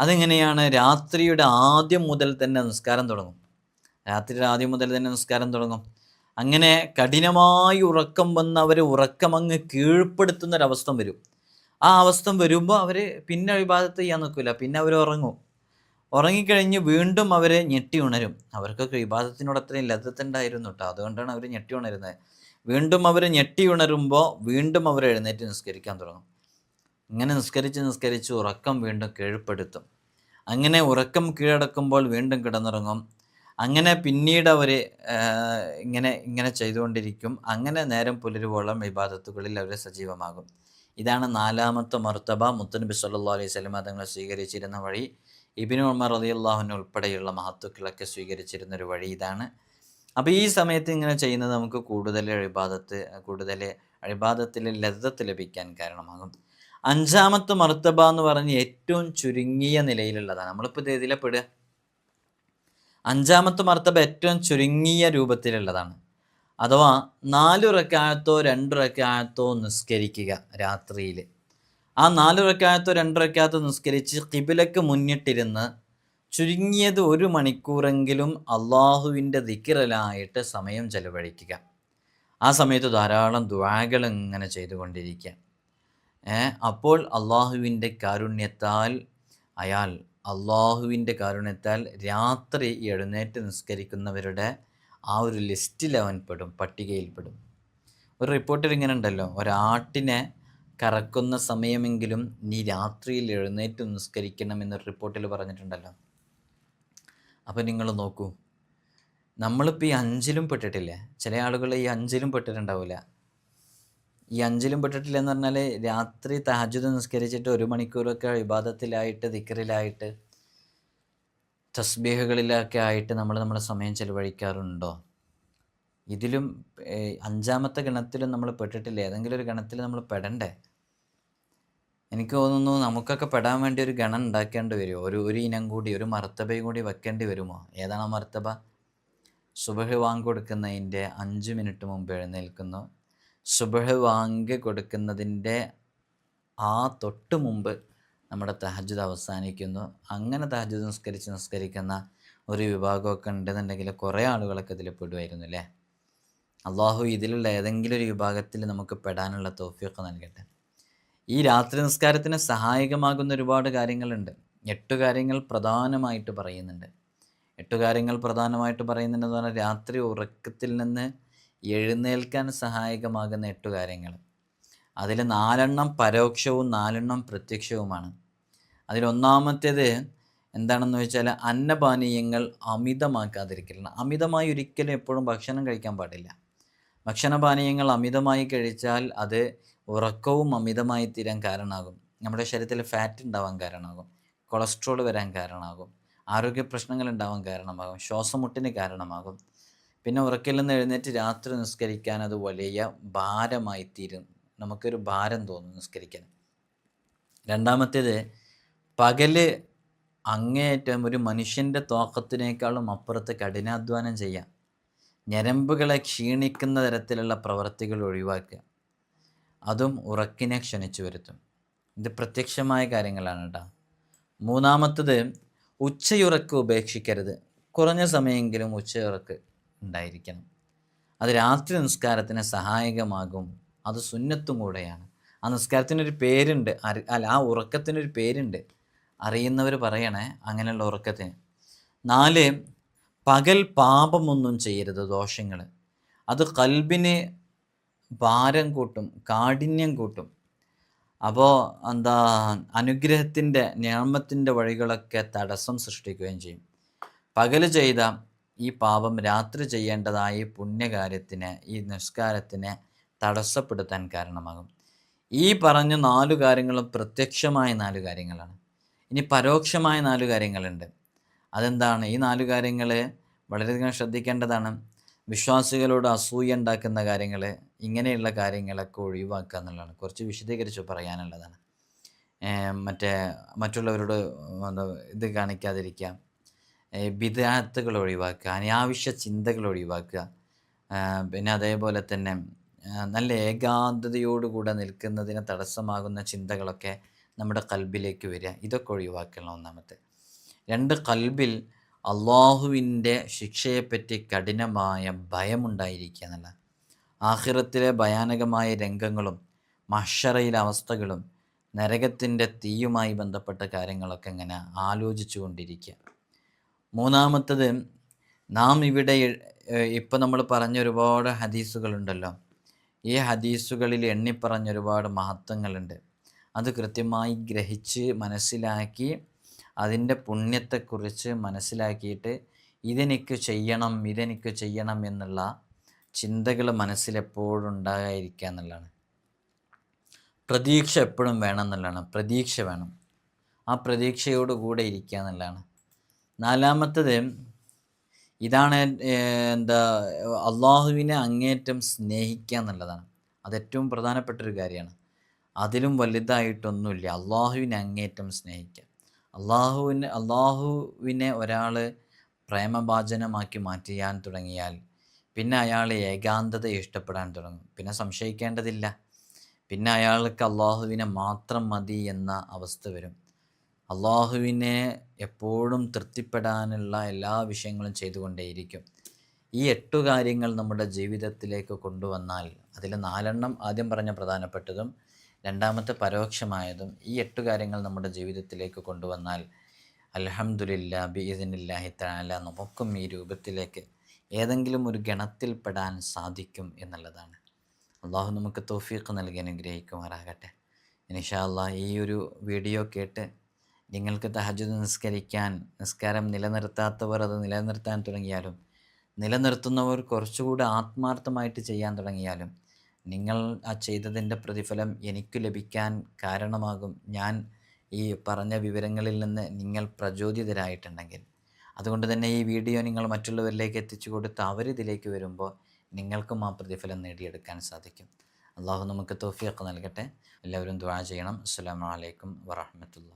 അതെങ്ങനെയാണ്? രാത്രിയുടെ ആദ്യം മുതൽ തന്നെ നിസ്കാരം തുടങ്ങും. രാത്രിയുടെ ആദ്യം മുതൽ തന്നെ നിസ്കാരം തുടങ്ങും. അങ്ങനെ കഠിനമായി ഉറക്കം വന്ന് അവർ ഉറക്കമങ്ങ് കീഴ്പ്പെടുത്തുന്നൊരവസ്ഥ വരും. ആ അവസ്ഥ വരുമ്പോൾ അവർ പിന്നെ വിവാദത്ത് ചെയ്യാൻ നിൽക്കില്ല പിന്നെ അവർ ഉറങ്ങും. ഉറങ്ങിക്കഴിഞ്ഞ് വീണ്ടും അവർ ഞെട്ടി ഉണരും. അവർക്കൊക്കെ വിവാദത്തിനോട് അത്രയും ലതത്തുണ്ടായിരുന്നു കേട്ടോ അതുകൊണ്ടാണ് അവർ ഞെട്ടി ഉണരുന്നത്. വീണ്ടും അവർ ഞെട്ടി ഉണരുമ്പോൾ വീണ്ടും അവർ എഴുന്നേറ്റ് നിസ്കരിക്കാൻ തുടങ്ങും. ഇങ്ങനെ നിസ്കരിച്ച് നിസ്കരിച്ച് ഉറക്കം വീണ്ടും കീഴ്പ്പെടുത്തും. അങ്ങനെ ഉറക്കം കീഴടക്കുമ്പോൾ വീണ്ടും കിടന്നുറങ്ങും. അങ്ങനെ പിന്നീട് അവർ ഇങ്ങനെ ഇങ്ങനെ ചെയ്തുകൊണ്ടിരിക്കും. അങ്ങനെ നേരം പുലരുവോളം വിവാദത്തുകളിൽ അവർ സജീവമാകും. ഇതാണ് നാലാമത്തെ മർത്തബ. മുത്തനബി സല്ലാ അലൈഹി സ്വലം തങ്ങൾ സ്വീകരിച്ചിരുന്ന വഴി. ഇബിനു ഉമർ അലി അള്ളാഹുവിന് ഉൾപ്പെടെയുള്ള മഹത്വക്കളൊക്കെ സ്വീകരിച്ചിരുന്ന ഒരു വഴി ഇതാണ്. അപ്പോൾ ഈ സമയത്ത് ഇങ്ങനെ ചെയ്യുന്നത് നമുക്ക് കൂടുതൽ അഴിബാദത്ത് കൂടുതൽ അഴിബാദത്തിൽ ലദ്ദത്ത് ലഭിക്കാൻ കാരണമാകും. അഞ്ചാമത്തെ മർത്തബ എന്ന് പറഞ്ഞ് ഏറ്റവും ചുരുങ്ങിയ നിലയിലുള്ളതാണ്. നമ്മളിപ്പോൾ ഇത് ഇതിലെ പെടുക? അഞ്ചാമത്തെ മർത്തബ ഏറ്റവും ചുരുങ്ങിയ രൂപത്തിലുള്ളതാണ്. അഥവാ നാലു രണ്ടുറക്കായത്തോ രണ്ട് റക്കായത്തോ നിസ്കരിക്കുക രാത്രിയിൽ ആ നാലു രണ്ടുറക്കായത്തോ രണ്ട് റക്കായത്തോ നിസ്കരിച്ച് കിബിലക്ക് മുന്നിട്ടിരുന്ന് ചുരുങ്ങിയത് ഒരു മണിക്കൂറെങ്കിലും അള്ളാഹുവിന്റെ ദിക്കിറലായിട്ട് സമയം ചെലവഴിക്കുക. ആ സമയത്ത് ധാരാളം ദ്വാകൾ ഇങ്ങനെ ചെയ്തുകൊണ്ടിരിക്കുക. അപ്പോൾ അള്ളാഹുവിന്റെ കാരുണ്യത്താൽ അയാൾ അള്ളാഹുവിന്റെ കാരുണ്യത്താൽ രാത്രി എഴുന്നേറ്റ് നിസ്കരിക്കുന്നവരുടെ ആ ഒരു ലിസ്റ്റിൽ അവൻ പെടും പട്ടികയിൽപ്പെടും ഒരു റിപ്പോർട്ടിൽ ഇങ്ങനെ ഉണ്ടല്ലോ ഒരാട്ടിനെ കറക്കുന്ന സമയമെങ്കിലും നീ രാത്രിയിൽ എഴുന്നേറ്റ് നിസ്കരിക്കണം എന്നൊരു റിപ്പോർട്ടിൽ പറഞ്ഞിട്ടുണ്ടല്ലോ. അപ്പോൾ നിങ്ങൾ നോക്കൂ നമ്മളിപ്പോൾ ഈ അഞ്ചിലും പെട്ടിട്ടില്ലേ? ചില ആളുകൾ ഈ അഞ്ചിലും പെട്ടിട്ടുണ്ടാവില്ല ഈ അഞ്ചിലും പെട്ടിട്ടില്ല എന്ന് പറഞ്ഞാൽ രാത്രി തഹജുദ് നിസ്കരിച്ചിട്ട് ഒരു മണിക്കൂറൊക്കെ വിവാദത്തിലായിട്ട് ദിക്കറിലായിട്ട് തസ്ബീഹുകളിലൊക്കെ ആയിട്ട് നമ്മൾ നമ്മുടെ സമയം ചെലവഴിക്കാറുണ്ടോ? ഇതിലും അഞ്ചാമത്തെ ഗണത്തിലും നമ്മൾ പെട്ടിട്ടില്ല? ഏതെങ്കിലും ഒരു ഗണത്തിൽ നമ്മൾ പെടണ്ടേ? എനിക്ക് തോന്നുന്നു നമുക്കൊക്കെ പെടാൻ വേണ്ടി ഒരു ഗണം ഉണ്ടാക്കേണ്ടി വരുമോ? ഒരു ഒരു ഇനം കൂടി ഒരു മർത്തബയും കൂടി വെക്കേണ്ടി വരുമോ? ഏതാണ് മർത്തബ? സുബഹ് വാങ്ക് കൊടുക്കുന്നതിന്റെ അഞ്ച് മിനിറ്റ് മുമ്പ് എഴുന്നേൽക്കുന്നു. സുബഹ് വാങ്ക് കൊടുക്കുന്നതിന്റെ ആ തൊട്ട് മുമ്പ് നമ്മുടെ തഹജുദ് അവസാനിക്കുന്നു. അങ്ങനെ തഹജുദ് നിസ്കരിച്ച് നിസ്കരിക്കുന്ന ഒരു വിഭാഗമൊക്കെ ഉണ്ടെന്നുണ്ടെങ്കിൽ കുറേ ആളുകളൊക്കെ ഇതിൽ പെടുമായിരുന്നു അല്ലേ? അള്ളാഹു ഇതിലുള്ള ഏതെങ്കിലും ഒരു വിഭാഗത്തിൽ നമുക്ക് പെടാനുള്ള തോഫിയൊക്കെ നൽകട്ടെ. ഈ രാത്രി നിസ്കാരത്തിന് സഹായകമാകുന്ന ഒരുപാട് കാര്യങ്ങളുണ്ട്. എട്ട് കാര്യങ്ങൾ പ്രധാനമായിട്ട് പറയുന്നുണ്ട്. എട്ട് കാര്യങ്ങൾ പ്രധാനമായിട്ട് പറയുന്നുണ്ടെന്ന് പറഞ്ഞാൽ രാത്രി ഉറക്കത്തിൽ നിന്ന് എഴുന്നേൽക്കാൻ സഹായകമാകുന്ന എട്ട് കാര്യങ്ങൾ. അതിൽ നാലെണ്ണം പരോക്ഷവും നാലെണ്ണം പ്രത്യക്ഷവുമാണ്. അതിലൊന്നാമത്തേത് എന്താണെന്ന് വെച്ചാൽ അന്നപാനീയങ്ങൾ അമിതമാക്കാതിരിക്കലാണ്. അമിതമായി ഒരിക്കലും എപ്പോഴും ഭക്ഷണം കഴിക്കാൻ പാടില്ല. ഭക്ഷണപാനീയങ്ങൾ അമിതമായി കഴിച്ചാൽ അത് ഉറക്കവും അമിതമായി തീരാൻ കാരണമാകും. നമ്മുടെ ശരീരത്തിൽ ഫാറ്റ് ഉണ്ടാവാൻ കാരണമാകും. കൊളസ്ട്രോൾ വരാൻ കാരണമാകും. ആരോഗ്യ പ്രശ്നങ്ങൾ ഉണ്ടാവാൻ കാരണമാകും. ശ്വാസമുട്ടിന് കാരണമാകും. പിന്നെ ഉറക്കിൽ നിന്ന് എഴുന്നേറ്റ് രാത്രി നിസ്കരിക്കാൻ അത് വലിയ ഭാരമായി തീരും നമുക്കൊരു ഭാരം തോന്നും നിസ്കരിക്കാൻ. രണ്ടാമത്തേത് പകൽ അങ്ങേയറ്റം ഒരു മനുഷ്യന്റെ തോക്കത്തിനേക്കാളും അപ്പുറത്ത് കഠിനാധ്വാനം ചെയ്യാം. ഞരമ്പുകളെ ക്ഷീണിക്കുന്ന തരത്തിലുള്ള പ്രവർത്തികൾ ഒഴിവാക്കുക. അതും ഉറക്കിനെ ക്ഷണിച്ചു വരുത്തും. ഇത് പ്രത്യക്ഷമായ കാര്യങ്ങളാണ് കേട്ടോ. മൂന്നാമത്തത് ഉച്ചയുറക്ക് ഉപേക്ഷിക്കരുത്. കുറഞ്ഞ സമയമെങ്കിലും ഉച്ചയുറക്ക്. ഉണ്ടായിരിക്കണം. അത് രാത്രി നിസ്കാരത്തിന് സഹായകമാകും. അത് സുന്നത്തും കൂടെയാണ്. ആ നിസ്കാരത്തിനൊരു പേരുണ്ട്. അറി അല്ല ആ ഉറക്കത്തിനൊരു പേരുണ്ട്. അറിയുന്നവർ പറയണേ അങ്ങനെയുള്ള ഉറക്കത്തിന്. നാല് പകൽ പാപമൊന്നും ചെയ്യരുത് ദോഷങ്ങൾ അത് കൽബിന് ഭാരം കൂട്ടും കാഠിന്യം കൂട്ടും. അപ്പോൾ എന്താ അനുഗ്രഹത്തിന്റെ നിയമത്തിന്റെ വഴികളൊക്കെ തടസ്സം സൃഷ്ടിക്കുകയും ചെയ്യും. പകൽ ചെയ്ത ഈ പാപം രാത്രി ചെയ്യേണ്ടതായ പുണ്യകാര്യത്തിന് ഈ നിഷ്കാരത്തിന് തടസ്സപ്പെടുത്താൻ കാരണമാകും. ഈ പറഞ്ഞ നാലു കാര്യങ്ങളും പ്രത്യക്ഷമായ നാല് കാര്യങ്ങളാണ്. ഇനി പരോക്ഷമായ നാല് കാര്യങ്ങളുണ്ട്. അതെന്താണ്? ഈ നാല് കാര്യങ്ങൾ വളരെയധികം ശ്രദ്ധിക്കേണ്ടതാണ്. വിശ്വാസികളോട് അസൂയ ഉണ്ടാക്കുന്ന കാര്യങ്ങൾ ഇങ്ങനെയുള്ള കാര്യങ്ങളൊക്കെ ഒഴിവാക്കുക എന്നുള്ളതാണ്. കുറച്ച് വിശദീകരിച്ച് പറയാനുള്ളതാണ്. മറ്റേ മറ്റുള്ളവരോട് ഇത് കാണിക്കാതിരിക്കുക. വിദാത്തുകൾ ഒഴിവാക്കുക അനാവശ്യ ചിന്തകൾ ഒഴിവാക്കുക. പിന്നെ അതേപോലെ തന്നെ നല്ല ഏകാന്തതയോടുകൂടെ നിൽക്കുന്നതിന് തടസ്സമാകുന്ന ചിന്തകളൊക്കെ നമ്മുടെ കൽബിലേക്ക് വരിക. ഇതൊക്കെ ഒഴിവാക്കണം ഒന്നാമത്തെ. രണ്ട് കൽബിൽ അള്ളാഹുവിന്റെ ശിക്ഷയെപ്പറ്റി കഠിനമായ ഭയമുണ്ടായിരിക്കുക എന്നുള്ള ആഹിറത്തിലെ ഭയാനകമായ രംഗങ്ങളും മഷറയിലെ അവസ്ഥകളും നരകത്തിന്റെ തീയുമായി ബന്ധപ്പെട്ട കാര്യങ്ങളൊക്കെ ഇങ്ങനെ ആലോചിച്ചു കൊണ്ടിരിക്കുക മൂന്നാമത്തത് നാം ഇവിടെ ഇപ്പം നമ്മൾ പറഞ്ഞ ഒരുപാട് ഹദീസുകളുണ്ടല്ലോ. ഈ ഹദീസുകളിൽ എണ്ണിപ്പറഞ്ഞ ഒരുപാട് മഹത്വങ്ങളുണ്ട്. അത് കൃത്യമായി ഗ്രഹിച്ച് മനസ്സിലാക്കി അതിന്റെ പുണ്യത്തെക്കുറിച്ച് മനസ്സിലാക്കിയിട്ട് ഇതെനിക്ക് ചെയ്യണം ഇതെനിക്ക് ചെയ്യണം എന്നുള്ള ചിന്തകൾ മനസ്സിലെപ്പോഴും ഉണ്ടാകാതിരിക്കുക എന്നുള്ളതാണ്. പ്രതീക്ഷ എപ്പോഴും വേണം എന്നുള്ളതാണ്. പ്രതീക്ഷ വേണം. ആ പ്രതീക്ഷയോട് കൂടെ ഇരിക്കുക എന്നുള്ളതാണ്. നാലാമത്തത് ഇതാണ് എന്താ അള്ളാഹുവിനെ അങ്ങേറ്റം സ്നേഹിക്കുക എന്നുള്ളതാണ്. അതേറ്റവും പ്രധാനപ്പെട്ട ഒരു കാര്യമാണ്. അതിലും വലുതായിട്ടൊന്നുമില്ല. അള്ളാഹുവിനെ അങ്ങേറ്റം സ്നേഹിക്കുക. അള്ളാഹുവിനെ അള്ളാഹുവിനെ ഒരാൾ പ്രേമഭാചനമാക്കി മാറ്റിയാൻ തുടങ്ങിയാൽ പിന്നെ അയാൾ ഏകാന്തത ഇഷ്ടപ്പെടാൻ തുടങ്ങും. പിന്നെ സംശയിക്കേണ്ടതില്ല. പിന്നെ അയാൾക്ക് അള്ളാഹുവിനെ മാത്രം മതി എന്ന അവസ്ഥ വരും. അള്ളാഹുവിനെ എപ്പോഴും തൃപ്തിപ്പെടാനുള്ള എല്ലാ വിഷയങ്ങളും ചെയ്തുകൊണ്ടേയിരിക്കും. ഈ എട്ടു കാര്യങ്ങൾ നമ്മുടെ ജീവിതത്തിലേക്ക് കൊണ്ടുവന്നാൽ അതിൽ നാലെണ്ണം ആദ്യം പറഞ്ഞ പ്രധാനപ്പെട്ടതും രണ്ടാമത്തെ പരോക്ഷമായതും ഈ എട്ടു കാര്യങ്ങൾ നമ്മുടെ ജീവിതത്തിലേക്ക് കൊണ്ടുവന്നാൽ അലഹമുല്ല ബീദിനില്ലാഹി താല നമുക്കും ഈ രൂപത്തിലേക്ക് ഏതെങ്കിലും ഒരു ഗണത്തിൽപ്പെടാൻ സാധിക്കും എന്നുള്ളതാണ്. അള്ളാഹു നമുക്ക് തോഫീക്ക് നൽകി അനുഗ്രഹിക്കുമാറാകട്ടെ. ഇൻഷാ അള്ളാഹ് ഈ ഒരു വീഡിയോ കേട്ട് നിങ്ങൾക്ക് തഹജുദ് നിസ്കരിക്കാൻ നിസ്കാരം നിലനിർത്താത്തവർ അത് നിലനിർത്താൻ തുടങ്ങിയാലും നിലനിർത്തുന്നവർ കുറച്ചുകൂടി ആത്മാർത്ഥമായിട്ട് ചെയ്യാൻ തുടങ്ങിയാലും നിങ്ങൾ ആ ചെയ്തതിന്റെ പ്രതിഫലം എനിക്ക് ലഭിക്കാൻ കാരണമാകും. ഞാൻ ഈ പറഞ്ഞ വിവരങ്ങളിൽ നിന്ന് നിങ്ങൾ പ്രചോദിതരായിട്ടുണ്ടെങ്കിൽ. അതുകൊണ്ട് തന്നെ ഈ വീഡിയോ നിങ്ങൾ മറ്റുള്ളവരിലേക്ക് എത്തിച്ചു കൊടുത്ത് അവരിതിലേക്ക് വരുമ്പോൾ നിങ്ങൾക്കും ആ പ്രതിഫലം നേടിയെടുക്കാൻ സാധിക്കും. അള്ളാഹു നമുക്ക് തോഫിയൊക്കെ നൽകട്ടെ. എല്ലാവരും ദ്വാ ചെയ്യണം. അസ്സാം വലൈക്കും വറഹമത്തുള്ള